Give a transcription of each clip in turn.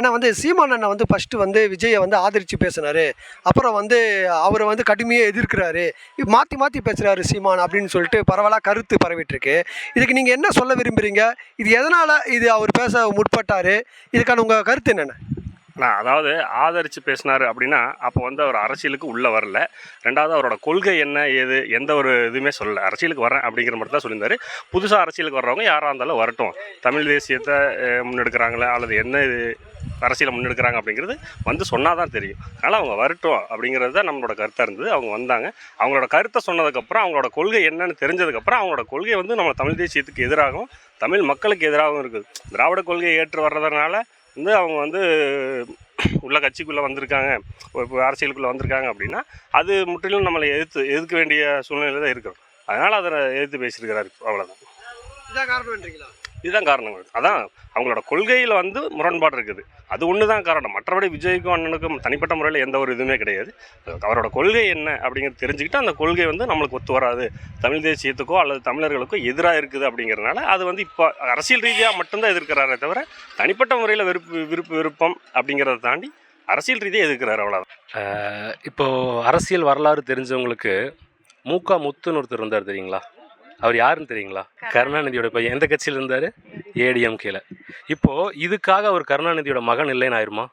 ஆனால் வந்து சீமான் அண்ணன் வந்து ஃபஸ்ட்டு வந்து விஜயை வந்து ஆதரித்து பேசினார். அப்புறம் வந்து அவரை வந்து கடுமையாக எதிர்க்கிறாரு. மாற்றி மாற்றி பேசுகிறாரு சீமான் அப்படின்னு சொல்லிட்டு பரவலாக கருத்து பரவிட்டுருக்கு. இதுக்கு நீங்கள் என்ன சொல்ல விரும்புகிறீங்க இது எதனால் இது அவர் பேச முற்பட்டார்? இதுக்கான உங்கள் கருத்து என்னென்ன? நான் அதாவது ஆதரித்து பேசினார் அப்படின்னா அப்போ வந்து அவர் அரசியலுக்கு உள்ளே வரல. ரெண்டாவது அவரோட கொள்கை என்ன ஏது எந்த ஒரு இதுவுமே சொல்லலை. அரசியலுக்கு வரேன் அப்படிங்கிற மட்டும் தான் சொல்லியிருந்தார். புதுசாக அரசியலுக்கு வர்றவங்க யாராக இருந்தாலும் வரட்டும். தமிழ் தேசியத்தை முன்னெடுக்கிறாங்களே முன்னெடுக்கிறாங்களா? அல்லது என்ன இது? அரசியலை முன்னெடுக்கிறாங்க அப்படிங்கிறது வந்து சொன்னால் தான் தெரியும். அதனால் அவங்க வரட்டும் அப்படிங்கிறது தான் நம்மளோட கருத்தாக இருந்தது. அவங்க வந்தாங்க. அவங்களோட கருத்தை சொன்னதுக்கப்புறம் அவங்களோட கொள்கை என்னன்னு தெரிஞ்சதுக்கப்புறம் அவங்களோட கொள்கை வந்து நம்ம தமிழ் தேசியத்துக்கு எதிராகவும் தமிழ் மக்களுக்கு எதிராகவும் இருக்குது. திராவிட கொள்கையை ஏற்று வர்றதுனால வந்து அவங்க வந்து உள்ள கட்சிக்குள்ளே வந்திருக்காங்க. இப்போ அரசியலுக்குள்ளே வந்திருக்காங்க அப்படின்னா அது முற்றிலும் நம்மளை எதிர்த்து எதிர்க்க வேண்டிய சூழ்நிலை தான் இருக்கிறோம். அதனால் அதை எதிர்த்து பேசியிருக்கிறாரு அவ்வளோதான் இதான் காரணம்ன்றீங்களா இதுதான் காரணங்கள் அதான் அவங்களோட கொள்கையில் வந்து முரண்பாடு இருக்குது. அது ஒன்று தான் காரணம். மற்றபடி விஜய்க்கும் அண்ணனுக்கும் தனிப்பட்ட முறையில் எந்த ஒரு இதுவுமே கிடையாது. அவரோட கொள்கை என்ன அப்படிங்கிறது தெரிஞ்சுக்கிட்டு அந்த கொள்கை வந்து நம்மளுக்கு ஒத்து வராது. தமிழ் தேசியத்துக்கோ அல்லது தமிழர்களுக்கோ எதிராக இருக்குது அப்படிங்கிறதுனால அது வந்து இப்போ அரசியல் ரீதியாக மட்டும்தான் எதிர்க்கிறாரே தவிர தனிப்பட்ட முறையில் விருப்பு விருப்பு விருப்பம் அப்படிங்கிறத தாண்டி அரசியல் ரீதியாக எதிர்க்கிறார் அவ்வளோதான் இப்போது அரசியல் வரலாறு தெரிஞ்சவங்களுக்கு மூக்கா முத்துன்னு ஒருத்தர் இருந்தார் தெரியுங்களா? அவர் யாருன்னு தெரியுங்களா? கருணாநிதியோட பையன். எந்த கட்சியில் இருந்தார்? ஏடிஎம்கேல. இப்போ இதுக்காக அவர் கருணாநிதியோட மகன் இல்லைன்னு ஆயிருமா?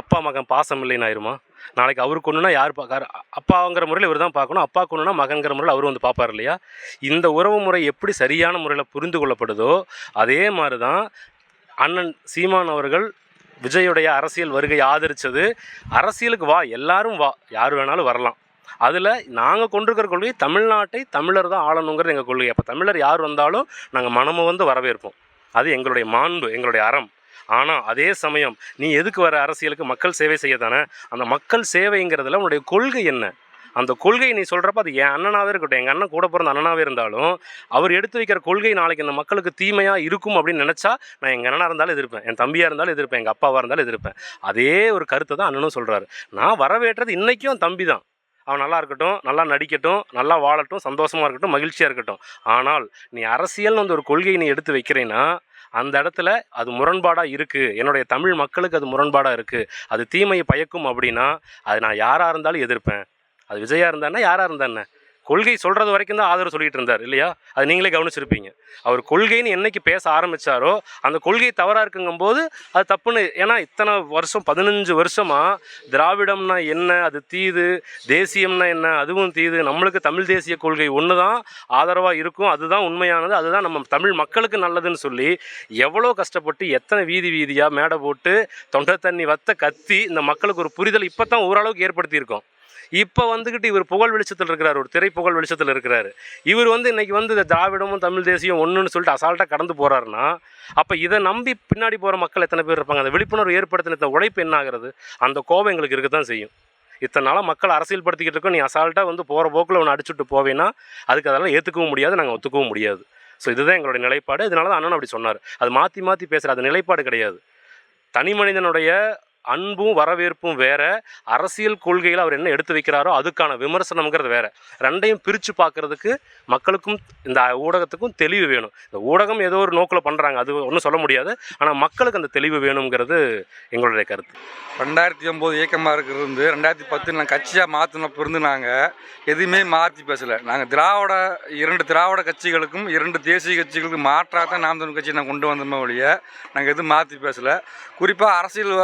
அப்பா மகன் பாசம் இல்லைன்னு ஆயிருமா? நாளைக்கு அவர் கொண்டுனா யார் பார்க்காரு அப்பாங்கிற முறையில் இவர் தான் பார்க்கணும். அப்பா கொண்டுனா மகன்கிற முறையில் அவர் வந்து பார்ப்பார் இல்லையா? இந்த உறவு முறை எப்படி சரியான முறையில் புரிந்து கொள்ளப்படுதோ அதே மாதிரி தான் அண்ணன் சீமான் அவர்கள் விஜயுடைய அரசியல் வருகை ஆதரித்தது அரசியலுக்கு வா எல்லாரும் வா. யார் வேணாலும் வரலாம். அதில் நாங்கள் கொண்டிருக்கிற கொள்கை தமிழ்நாட்டை தமிழர் தான் ஆளணுங்கிறது எங்கள் கொள்கை. அப்போ தமிழர் யார் வந்தாலும் நாங்கள் மனமும் வந்து வரவேற்போம். அது எங்களுடைய மாண்பு எங்களுடைய அறம். ஆனால் அதே சமயம் நீ எதுக்கு வர அரசியலுக்கு மக்கள் சேவை செய்ய தானே? அந்த மக்கள் சேவைங்கிறதுல உன்னுடைய கொள்கை என்ன? அந்த கொள்கை நீ சொல்கிறப்ப அது என் அண்ணனாகவே இருக்கட்டும் எங்கள் அண்ணன் கூட பிறந்த அண்ணனாகவே இருந்தாலும் அவர் எடுத்து வைக்கிற கொள்கை நாளைக்கு இந்த மக்களுக்கு தீமையாக இருக்கும் அப்படின்னு நினச்சா நான் எங்கள் அண்ணனாக இருந்தாலும் எதிர்ப்பேன் என் தம்பியாக இருந்தாலும் எதிர்ப்பேன் எங்கள் அப்பாவாக இருந்தாலும் எதிர்ப்பேன். அதே ஒரு கருத்தை தான் அண்ணனும் சொல்கிறாரு நான் வரவேற்றது இன்றைக்கும் தம்பி தான். அவன் நல்லா இருக்கட்டும் நல்லா நடிக்கட்டும் நல்லா வாழட்டும் சந்தோஷமாக இருக்கட்டும் மகிழ்ச்சியாக இருக்கட்டும். ஆனால் நீ அரசியல்னு வந்து ஒரு கொள்கையை நீ எடுத்து வைக்கிறேன்னா அந்த இடத்துல அது முரண்பாடாக இருக்குது என்னுடைய தமிழ் மக்களுக்கு அது முரண்பாடாக இருக்குது அது தீமையை பயக்கும் அப்படின்னா அது நான் யாராக இருந்தாலும் எதிர்ப்பேன். அது விஜயாக இருந்தானே யாராக இருந்தானே கொள்கை சொல்கிறது வரைக்கும் தான் ஆதரவு சொல்லிட்டு இருந்தார் இல்லையா? அது நீங்களே கவனிச்சிருப்பீங்க. அவர் கொள்கைன்னு என்னைக்கு பேச ஆரம்பித்தாரோ அந்த கொள்கை தவறாக இருக்குங்கும்போது அது தப்புன்னு ஏன்னா இத்தனை வருஷம் பதினஞ்சு வருஷமாக திராவிடம்னா என்ன அது தீது தேசியம்னா என்ன அதுவும் தீது நம்மளுக்கு தமிழ் தேசிய கொள்கை ஒன்று தான் ஆதரவாக இருக்கும் அதுதான் உண்மையானது அதுதான் நம்ம தமிழ் மக்களுக்கு நல்லதுன்னு சொல்லி எவ்வளோ கஷ்டப்பட்டு எத்தனை வீதி வீதியாக மேடை போட்டு தொண்டை தண்ணி வத்த கத்தி இந்த மக்களுக்கு ஒரு புரிதல் இப்போ தான் ஓரளவுக்கு ஏற்படுத்தியிருக்கோம். இப்போ வந்துக்கிட்டு இவர் புகழ் வெளிச்சத்தில் இருக்கிறார் ஒரு திரை புகழ் வெளிச்சத்தில் இருக்கிறாரு. இவர் வந்து இன்றைக்கி வந்து இந்த திராவிடமும் தமிழ் தேசியம் ஒன்றுன்னு சொல்லிட்டு அசால்ட்டாக கடந்து போகிறாருன்னா அப்போ இதை நம்பி பின்னாடி போகிற மக்கள் எத்தனை பேர் இருப்பாங்க? அந்த விழிப்புணர்வு ஏற்படுத்தின உழைப்பு என்ன ஆகிறது? அந்த கோபம் எங்களுக்கு இருக்க தான் செய்யும். இத்தனை நாளாக மக்கள் அரசியல் படுத்திக்கிட்டு இருக்கோம். நீ அசால்ட்டாக வந்து போகிற போக்கில் ஒன்று அடிச்சுட்டு போவேன்னா அதுக்கு அதெல்லாம் ஏற்றுக்கவும் முடியாது நாங்கள் ஒத்துக்கவும் முடியாது. ஸோ இதுதான் எங்களுடைய நிலைப்பாடு. இதனால தான் அண்ணன் அப்படி சொன்னார். அது மாற்றி மாற்றி பேசுகிற அது நிலைப்பாடு கிடையாது. தனி மனிதனுடைய அன்பும் வரவேற்பும் வேற. அரசியல் கொள்கையில் அவர் என்ன எடுத்து வைக்கிறாரோ அதுக்கான விமர்சனம்ங்கிறது வேற. ரெண்டையும் பிரித்து பார்க்கறதுக்கு மக்களுக்கும் இந்த ஊடகத்துக்கும் தெளிவு வேணும். இந்த ஊடகம் ஏதோ ஒரு நோக்கில் பண்ணுறாங்க அது ஒன்றும் சொல்ல முடியாது. ஆனால் மக்களுக்கு அந்த தெளிவு வேணுங்கிறது எங்களுடைய கருத்து. ரெண்டாயிரத்தி ஒம்பது இயக்கமாக இருக்கிறது ரெண்டாயிரத்தி பத்து நாங்கள் கட்சியாக மாற்றினப்ப இருந்து நாங்கள் எதுவுமே மாற்றி பேசலை. நாங்கள் திராவிட இரண்டு திராவிட கட்சிகளுக்கும் இரண்டு தேசிய கட்சிகளுக்கும் மாற்றாக தான் நாம் தமிழ் கட்சியை நான் கொண்டு வந்தோமே ஒழிய நாங்கள் எதுவும் மாற்றி பேசலை. குறிப்பாக அரசியல்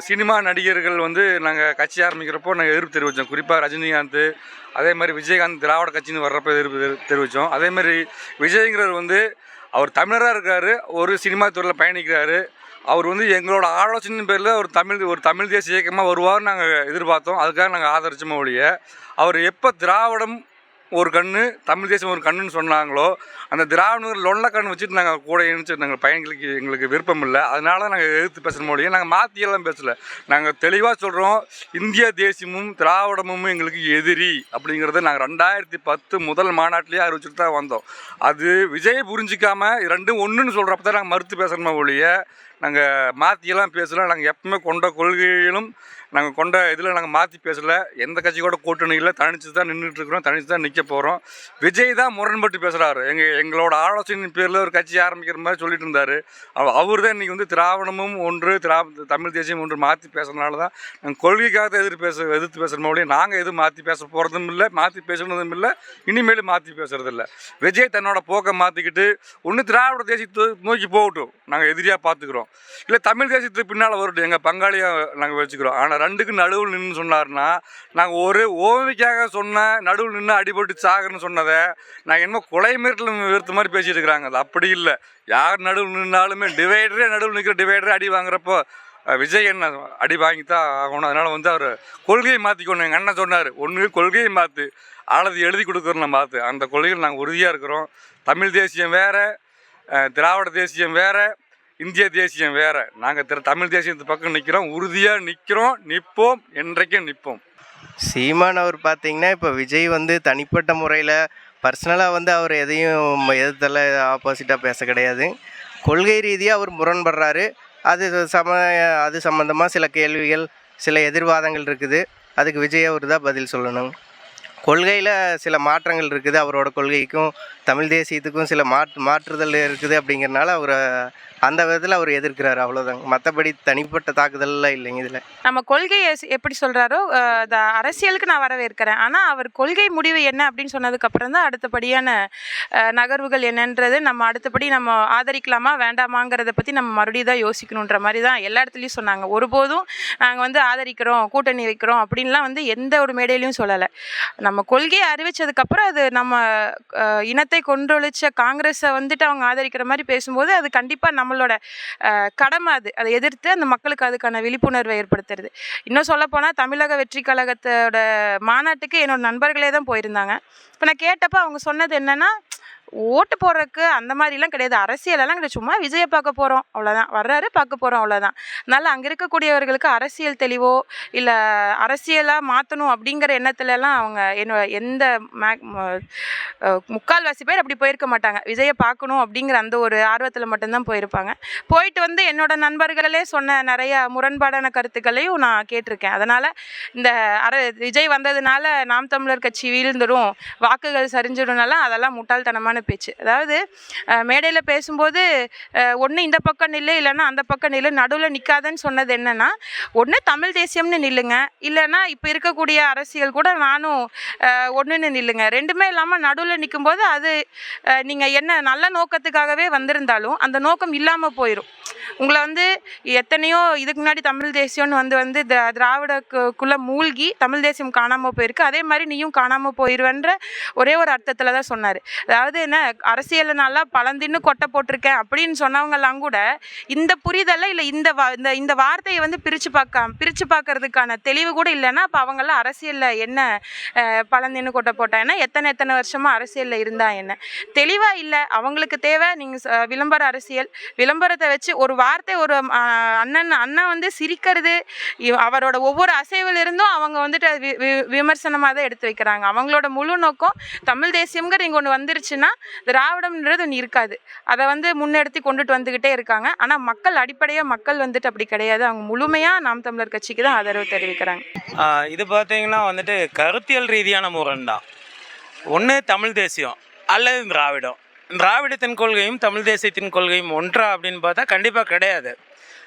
சினிமா நடிகர்கள் வந்து நாங்கள் கட்சி ஆரம்பிக்கிறப்போ நாங்கள் எதிர்ப்பு தெரிவித்தோம் குறிப்பாக ரஜினிகாந்த் அதே மாதிரி விஜயகாந்த் திராவிட கட்சின்னு வர்றப்ப எதிர்ப்பு தெரிவித்தோம் அதே மாதிரி விஜய்ங்கிறவர் வந்து அவர் தமிழராக இருக்கார் ஒரு சினிமா துறையில் பயணிக்கிறாரு. அவர் வந்து எங்களோட ஆலோசனை பேரில் ஒரு தமிழ் ஒரு தமிழ் தேசிய இயக்கமாக வருவார் நாங்கள் எதிர்பார்த்தோம். அதுக்காக நாங்கள் ஆதரிச்சோமே ஒழிய அவர் எப்போ திராவிடம் ஒரு கண்ணு தமிழ் தேசம் ஒரு கண்ணுன்னு சொன்னாங்களோ அந்த திராவிடர்கள் லொல்ல கண்ணு வச்சுட்டு நாங்கள் கூட இணைச்சு நாங்கள் பயணிகளுக்கு எங்களுக்கு விருப்பம் இல்லை. அதனால நாங்கள் எதிர்த்து பேசுகிற மொழியை நாங்கள் மாற்றியெல்லாம் பேசலை. நாங்கள் தெளிவாக சொல்கிறோம் இந்திய தேசியமும் திராவிடமும் எங்களுக்கு எதிரி அப்படிங்கிறத நாங்கள் ரெண்டாயிரத்தி பத்து முதல் மாநாட்டிலேயே அறிவிச்சுட்டு தான் வந்தோம். அது விஜய் புரிஞ்சிக்காமல் ரெண்டும் ஒன்றுன்னு சொல்கிறப்ப தான் நாங்கள் மறுத்து பேசுகிறோமே ஒழிய நாங்கள் மாற்றியெல்லாம் பேசலாம் நாங்கள் எப்பவுமே கொண்ட கொள்கையிலும் நாங்கள் கொண்ட இதில் நாங்கள் மாற்றி பேசலை. எந்த கட்சி கூட கூட்டணி இல்லை. தனிச்சு தான் நின்றுட்டு இருக்கிறோம் தனிச்சு தான் நிற்க போகிறோம் விஜய் தான் முரண்பட்டு பேசுகிறாரு எங்கள் எங்களோட ஆலோசனை பேரில் ஒரு கட்சி ஆரம்பிக்கிற மாதிரி சொல்லிட்டு இருந்தார். அவர் தான் இன்றைக்கி வந்து திராவிடமும் ஒன்று திரா தமிழ் தேசியம் ஒன்று மாற்றி பேசுறதுனால தான் நாங்கள் கொள்கைக்காக எதிர்த்து பேச எதிர்த்து பேசுகிற மொழியும் நாங்கள் எதுவும் மாற்றி பேச போகிறதும் இல்லை மாற்றி பேசுனதும் இல்லை இனிமேல் மாற்றி பேசுகிறதில்ல விஜய் தன்னோட போக்கை மாற்றிக்கிட்டு ஒன்று திராவிட தேசியத்தை நோக்கி போகட்டும் நாங்கள் எதிரியாக பார்த்துக்குறோம் இல்லை தமிழ் தேசியத்துக்கு பின்னால் வரட்டும் எங்கள் பங்காளியாக நாங்கள் வச்சுக்கிறோம். ஆனால் ரெண்டுக்கு நடுவில் நின்று சொன்னார்னா நாங்கள் ஒரு ஓவிக்காக சொன்ன நடுவில் நின்று அடிபட்டு சாகுன்னு சொன்னதை நான் என்னமோ கொலை மிரட்டல் வெறுத்த மாதிரி பேசிட்டு இருக்கிறாங்க. அது அப்படி இல்லை. யார் நடுவில் நின்னாலுமே டிவைடரே நடுவில் நிற்கிற டிவைடரே அடி வாங்குறப்போ விஜய் என்ன அடி வாங்கி தான் ஆகணும். அதனால் வந்து அவர் கொள்கையை மாற்றிக்கணும் எங்கள் அண்ணன் சொன்னார். ஒன்று கொள்கையை மாற்று ஆளது எழுதி கொடுக்குறோம் நம்ம பார்த்து அந்த கொள்கையில் நாங்கள் உறுதியாக இருக்கிறோம். தமிழ் தேசியம் வேறு திராவிட தேசியம் வேறு இந்திய தேசியம் வேறு. நாங்கள் திரு தமிழ் தேசியத்து பக்கம் நிற்கிறோம் உறுதியாக நிற்கிறோம் நிற்போம் என்றைக்கும் நிற்போம் சீமான் அவர் பார்த்தீங்கன்னா இப்போ விஜய் வந்து தனிப்பட்ட முறையில் பர்சனலாக வந்து அவர் எதையும் எதிர்த்தல ஆப்போசிட்டாக பேச கிடையாது. கொள்கை ரீதியாக அவர் முரண்படுறாரு. அது சம அது சம்மந்தமாக சில கேள்விகள் சில எதிர்வாதங்கள் இருக்குது. அதுக்கு விஜய் அவர் தான் பதில் சொல்லணும். கொள்கையில் சில மாற்றங்கள் இருக்குது. அவரோட கொள்கைக்கும் தமிழ் தேசியத்துக்கும் சில மாற்று மாற்றுதல் இருக்குது அப்படிங்கிறனால அவர் அந்த விதத்தில் அவர் எதிர்க்கிறாரு. அவ்வளோதாங்க மற்றபடி தனிப்பட்ட தாக்குதல்லாம் இல்லைங்க இதில். நம்ம கொள்கையை எப்படி சொல்கிறாரோ அரசியலுக்கு நான் வரவேற்கிறேன். ஆனால் அவர் கொள்கை முடிவு என்ன அப்படின்னு சொன்னதுக்கப்புறம் தான் அடுத்தபடியான நகர்வுகள் என்னன்றது நம்ம அடுத்தபடி நம்ம ஆதரிக்கலாமா வேண்டாமாங்கிறத பற்றி நம்ம மறுபடியும் தான் யோசிக்கணுன்ற மாதிரி தான் எல்லா இடத்துலையும் சொன்னாங்க. ஒருபோதும் நாங்கள் வந்து ஆதரிக்கிறோம் கூட்டணி வைக்கிறோம் அப்படின்லாம் வந்து எந்த ஒரு மேடையிலையும் சொல்லலை. நம்ம கொள்கையை அறிவிச்சதுக்கப்புறம் அது நம்ம இனத்தை கொன்றொழிச்ச காங்கிரஸை வந்துட்டு அவங்க ஆதரிக்கிற மாதிரி பேசும்போது அது கண்டிப்பாக நம்மளோட கடமை அது. அதை எதிர்த்து அந்த மக்களுக்கு அதுக்கான விழிப்புணர்வை ஏற்படுத்துறது. இன்னும் சொல்லப்போனால் தமிழக வெற்றி கழகத்தோட மாநாட்டுக்கு என்னோட நண்பர்களே தான் போயிருந்தாங்க. இப்போ நான் கேட்டப்போ அவங்க சொன்னது என்னென்னா ஓட்டு போடுறதுக்கு அந்த மாதிரிலாம் கிடையாது. அரசியலெல்லாம் கிடையாது. சும்மா விஜயை பார்க்க போகிறோம் அவ்வளோதான் வர்றாரு பார்க்க போகிறோம் அவ்வளோதான் அதனால் அங்கே இருக்கக்கூடியவர்களுக்கு அரசியல் தெளிவோ இல்லை அரசியலாக மாற்றணும் அப்படிங்கிற எண்ணத்துலலாம் அவங்க என்ன எந்த மே முக்கால்வாசி பேர் அப்படி போயிருக்க மாட்டாங்க. விஜயை பார்க்கணும் அப்படிங்கிற அந்த ஒரு ஆர்வத்தில் மட்டும்தான் போயிருப்பாங்க. போயிட்டு வந்து என்னோட நண்பர்களே சொன்ன நிறைய முரண்பாடான கருத்துக்களையும் நான் கேட்டிருக்கேன். அதனால் இந்த அர விஜய் வந்ததுனால நாம் தமிழர் கட்சி வீழ்ந்துடும் வாக்குகள் சரிஞ்சிடும்னால அதெல்லாம் முட்டாள்தனமான பேச்சு. அதாவது மேடையில் பேசும்போது ஒன்று இந்த பக்கம் நில்லு இல்லைன்னா அந்த பக்கம் நில்லு நடுவில் நிற்காதன்னு சொன்னது என்னென்னா ஒன்று தமிழ் தேசியம்னு நில்லுங்க. இல்லைன்னா இப்போ இருக்கக்கூடிய அரசியல் கூட நானும் ஒன்றுன்னு நில்லுங்க. ரெண்டுமே இல்லாமல் நடுவில் நிற்கும்போது அது நீங்கள் என்ன நல்ல நோக்கத்துக்காகவே வந்திருந்தாலும் அந்த நோக்கம் இல்லாமல் போயிடும் உங்களை வந்து எத்தனையோ இதுக்கு முன்னாடி தமிழ் தேசியம்னு வந்து வந்து த திராவிடக்குள்ளே மூழ்கி தமிழ் தேசியம் காணாமல் போயிருக்கு. அதே மாதிரி நீயும் காணாமல் போயிடுவேன்ற ஒரே ஒரு அர்த்தத்தில் தான் சொன்னார். அதாவது என்ன அரசியலில் நல்லா பழந்தின்னு கொட்டை போட்டிருக்கேன் அப்படின்னு சொன்னவங்கெல்லாம் கூட இந்த புரிதலை இல்லை இந்த வா இந்த இந்த வார்த்தையை வந்து பிரித்து பார்க்காம பிரித்து பார்க்கறதுக்கான தெளிவு கூட இல்லைன்னா அப்போ அவங்கெல்லாம் அரசியலில் என்ன பழந்தின்னு கொட்டை போட்டாங்கன்னா எத்தனை எத்தனை வருஷமாக அரசியலில் இருந்தா என்ன? தெளிவாக இல்லை அவங்களுக்கு தேவை நீங்கள் விளம்பர அரசியல். விளம்பரத்தை வச்சு ஒரு வார்த்தை ஒரு அண்ணன் அண்ணன் வந்து சிரிக்கிறது அவரோட ஒவ்வொரு அசைவிலிருந்தும் அவங்க வந்துட்டு அது வி- வி- விமர்சனமாக தான் எடுத்து வைக்கிறாங்க. அவங்களோட முழு நோக்கம் தமிழ் தேசியம்ங்கிற இங்கே ஒன்று வந்துருச்சுன்னா திராவிடம்ன்றது ஒன்று இருக்காது. அதை வந்து முன்னெடுத்து கொண்டுட்டு வந்துக்கிட்டே இருக்காங்க. ஆனால் மக்கள் அடிப்படையாக மக்கள் வந்துட்டு அப்படி கிடையாது. அவங்க முழுமையாக நாம் தமிழர் கட்சிக்கு தான் ஆதரவு தெரிவிக்கிறாங்க. இது பார்த்தீங்கன்னா வந்துட்டு கருத்தியல் ரீதியான முரண் தான் ஒன்று தமிழ் தேசியம் அல்லது திராவிடம். திராவிடத்தின் கொள்கையும் தமிழ் தேசியத்தின் கொள்கையும் ஒன்றா அப்படின்னு பார்த்தா கண்டிப்பாக கிடையாது.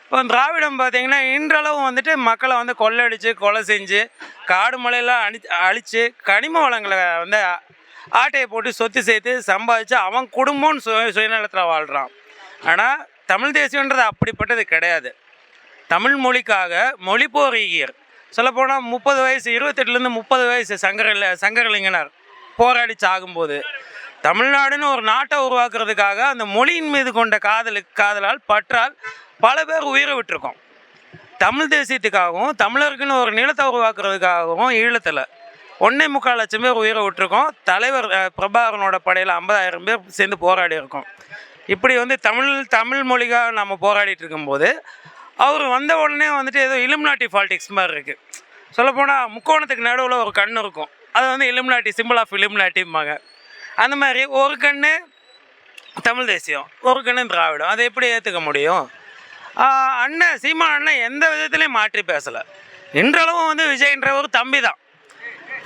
இப்போ திராவிடம் பார்த்தீங்கன்னா இன்றளவும் வந்துட்டு மக்களை வந்து கொள்ளடிச்சு கொலை செஞ்சு காடு மலையெல்லாம் அணி அழித்து கனிம வளங்களை வந்து ஆட்டையை போட்டு சொத்து சேர்த்து சம்பாதிச்சு அவன் குடும்பம்னு சுய சுயநலத்தில் வாழ்கிறான் ஆனால் தமிழ் தேசியன்றது அப்படிப்பட்டது கிடையாது. தமிழ் மொழிக்காக மொழிப்போரியர் சொல்லப்போனால் முப்பது வயசு இருபத்தெட்டுலேருந்து முப்பது வயசு சங்கர சங்கரலிங்கனார் போராடி சாகும்போது தமிழ்நாடுன்னு ஒரு நாட்டை உருவாக்குறதுக்காக அந்த மொழியின் மீது கொண்ட காதலுக்கு காதலால் பற்றால் பல பேர் உயிரை விட்டுருக்கோம். தமிழ் தேசியத்துக்காகவும் தமிழருக்குன்னு ஒரு நிலத்தை உருவாக்குறதுக்காகவும் ஈழத்தில் ஒன்றே முக்கால் லட்சம் பேர் உயிரை விட்டுருக்கோம். தலைவர் பிரபாகரனோட படையில் ஐம்பதாயிரம் பேர் சேர்ந்து போராடி இருக்கோம். இப்படி வந்து தமிழ் தமிழ் மொழிக்காக நம்ம போராடிட்டு இருக்கும்போது அவர் வந்த உடனே வந்துட்டு ஏதோ இலுமினாட்டி பாலிடிக்ஸ் மாதிரி இருக்குது சொல்லப்போனால் முக்கோணத்துக்கு நடுவில் ஒரு கண் இருக்கும். அது வந்து இலுமினாட்டி சிம்பிள் ஆஃப் இலுமினாட்டிம்பாங்க. அந்த மாதிரி ஒரு கண்ணு தமிழ் தேசியம் ஒரு கண்ணு திராவிடம். அதை எப்படி ஏற்றுக்க முடியும்? அண்ணன் சீமான் அண்ணன் எந்த விதத்துலையும் மாற்றி பேசலை. இன்றளவும் வந்து விஜய்ன்ற ஒரு தம்பி தான்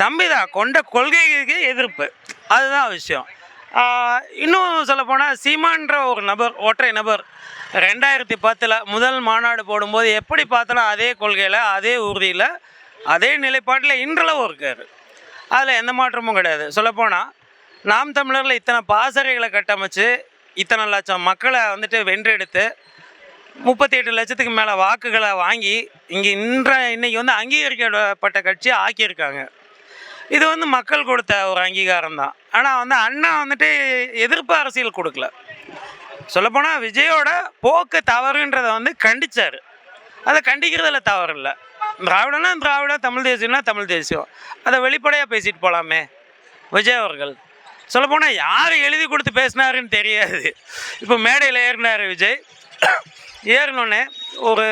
தம்பி தான் கொண்ட கொள்கைக்கு எதிர்ப்பு. அதுதான் விஷயம். இன்னும் சொல்லப்போனால் சீமான்ற ஒரு நபர் ஒற்றை நபர் ரெண்டாயிரத்தி பத்தில் முதல் மாநாடு போடும்போது எப்படி பார்த்தாலும் அதே கொள்கையில் அதே உறுதியில் அதே நிலைப்பாட்டில் இன்றளவும் இருக்கார். அதில் எந்த மாற்றமும் கிடையாது. சொல்லப்போனால் நாம் தமிழரில் இத்தனை பாசறைகளை கட்டமைச்சு இத்தனை லட்சம் மக்களை வந்துட்டு வென்றெடுத்து முப்பத்தி எட்டு லட்சத்துக்கு மேலே வாக்குகளை வாங்கி இங்கே இன்ற இன்றைக்கி வந்து அங்கீகரிக்கப்பட்ட கட்சி ஆக்கியிருக்காங்க. இது வந்து மக்கள் கொடுத்த ஒரு அங்கீகாரம் தான். ஆனால் வந்து அண்ணா வந்துட்டு எதிர்ப்பு அரசியல் கொடுக்கல. சொல்லப்போனால் விஜயோட போக்கு தவறுன்றதை வந்து கண்டிச்சார். அதை கண்டிக்கிறதுல தவறு இல்லை திராவிடனா திராவிடம் தமிழ் தேசியம்னா தமிழ் தேசியம். அதை வெளிப்படையாக பேசிட்டு போகலாமே விஜய் அவர்கள். சொல்லப்போனால் யார் எழுதி கொடுத்து பேசினாருன்னு தெரியாது. இப்போ மேடையில் ஏறினார் விஜய். ஏறினோடனே ஒரு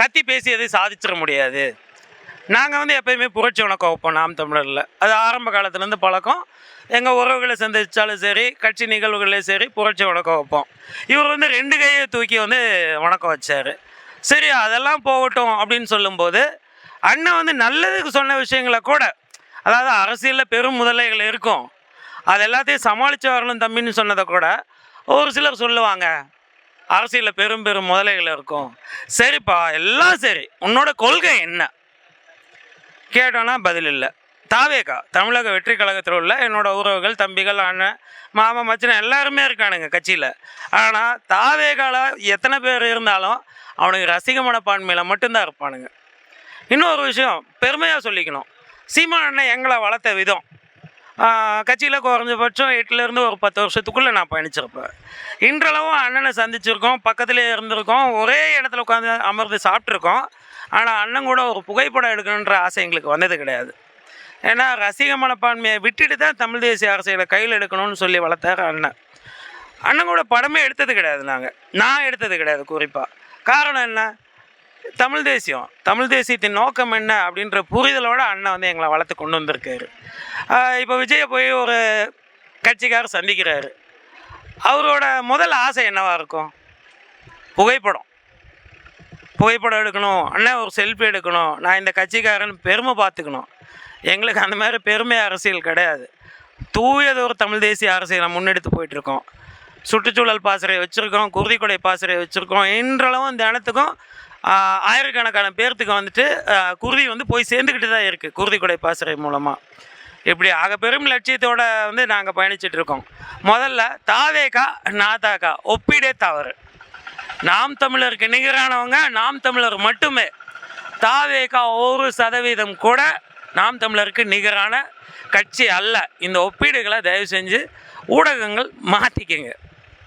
கத்தி பேசி சாதிச்சிட முடியாது. நாங்கள் வந்து எப்பயுமே புரட்சி உணக்கம் வைப்போம் நாம் தமிழரில். அது ஆரம்ப காலத்துலேருந்து பழக்கம். எங்கள் உறவுகளை சந்தித்தாலும் சரி கட்சி நிகழ்வுகளே சரி புரட்சி உணக்கம் வைப்போம். இவர் வந்து ரெண்டு கையை தூக்கி வந்து வணக்கம் வச்சார். சரி அதெல்லாம் போகட்டும் அப்படின்னு சொல்லும்போது அண்ணன் வந்து நல்லதுக்கு சொன்ன விஷயங்களை கூட அதாவது அரசியலில் பெரும் முதலைகள் இருக்கும். அது எல்லாத்தையும் சமாளித்து வரணும் தம்பின்னு சொன்னதை கூட ஒரு சிலர் சொல்லுவாங்க. அரசியலில் பெரும் பெரும் முதலைகள் இருக்கும். சரிப்பா எல்லாம் சரி. உன்னோட கொள்கை என்ன? கேட்டோன்னா பதில் இல்லை. தாவேக்கா தமிழக வெற்றி கழகத்தில் உள்ள என்னோட உறவுகள் தம்பிகள் அண்ணன் மாமா மச்சன் எல்லாருமே இருக்கானுங்க கட்சியில். ஆனால் தாவேகால எத்தனை பேர் இருந்தாலும் அவனுக்கு ரசிக மனப்பான்மையில் மட்டும்தான் இருப்பானுங்க. இன்னொரு விஷயம் பெருமையாக சொல்லிக்கணும். சீமான் அண்ணன் எங்களை வளர்த்த விதம். கட்சியில் குறைஞ்சபட்சம் எட்டுலேருந்து ஒரு பத்து வருஷத்துக்குள்ளே நான் பயணிச்சிருப்பேன். இன்றளவும் அண்ணனை சந்திச்சிருக்கோம் பக்கத்துலேயே இருந்திருக்கோம் ஒரே இடத்துல உட்காந்து அமர்ந்து சாப்பிட்ருக்கோம் ஆனால் அண்ணன் கூட ஒரு புகைப்படம் எடுக்கணுன்ற ஆசை எங்களுக்கு வந்தது கிடையாது. ஏன்னா ரசிக மனப்பான்மையை விட்டுட்டு தான் தமிழ் தேசிய அரசியலை கையில் எடுக்கணும்னு சொல்லி வளர்த்தார் அண்ணன். அண்ணன் கூட படமே எடுத்தது கிடையாது நாங்கள் நான் எடுத்தது கிடையாது குறிப்பாக காரணம் என்ன? தமிழ் தேசியம். தமிழ் தேசியத்தின் நோக்கம் என்ன அப்படின்ற புரிதலோட அண்ணன் வந்து எங்களை வளர்த்து கொண்டு வந்திருக்காரு. இப்போ விஜயை போய் ஒரு கட்சிக்காரர் சந்திக்கிறாரு. அவரோட முதல் ஆசை என்னவா இருக்கும்? புகைப்படம். புகைப்படம் எடுக்கணும். அண்ணன் ஒரு செல்ஃபி எடுக்கணும். நான் இந்த கட்சிக்காரன் பெருமை பார்த்துக்கணும். எங்களுக்கு அந்த மாதிரி பெருமை அரசியல் கிடையாது. தூயது ஒரு தமிழ் தேசிய அரசியலை முன்னெடுத்து போயிட்டுருக்கோம். சுற்றுச்சூழல் பாசறை வச்சுருக்கோம் குருதிக்கொடை பாசறை வச்சுருக்கோம். இன்றளவும் தினத்துக்கும் ஆயிரக்கணக்கான பேர்த்துக்கு வந்துட்டு குருதி வந்து போய் சேர்ந்துக்கிட்டு தான் இருக்குது குருதிக்கொடை பாசறை மூலமாக இப்படி ஆக பெரும் லட்சியத்தோடு வந்து நாங்கள் பயணிச்சுட்டு இருக்கோம் முதல்ல தாவேகா நாதாக்கா ஒப்பிடே தவறு. நாம் தமிழருக்கு நிகரானவங்க நாம் தமிழர் மட்டுமே. தாவேகா ஒரு சதவீதம் கூட நாம் தமிழருக்கு நிகரான கட்சி அல்ல. இந்த ஒப்பீடுகளை தயவு செஞ்சு ஊடகங்கள் மாற்றிக்கங்க